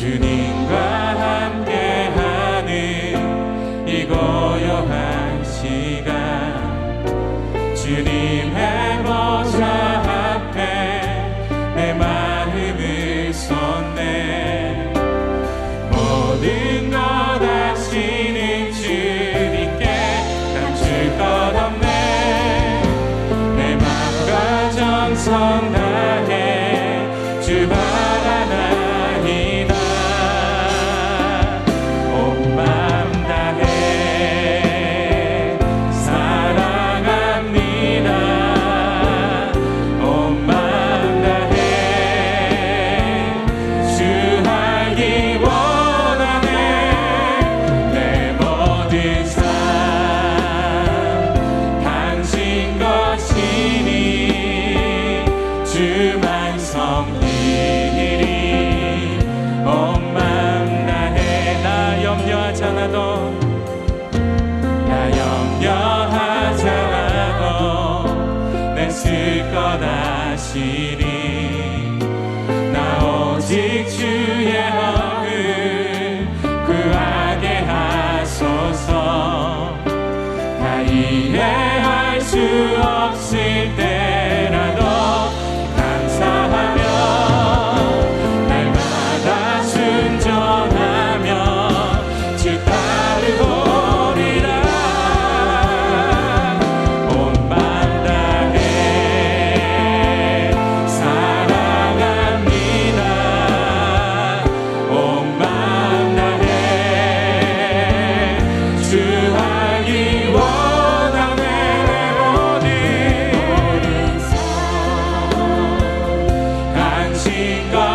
주님 나 염려하지 않아도 내실것 아시니 나 오직 주의 얼굴 구하게 하소서 다 이해할 수 없을 때 chica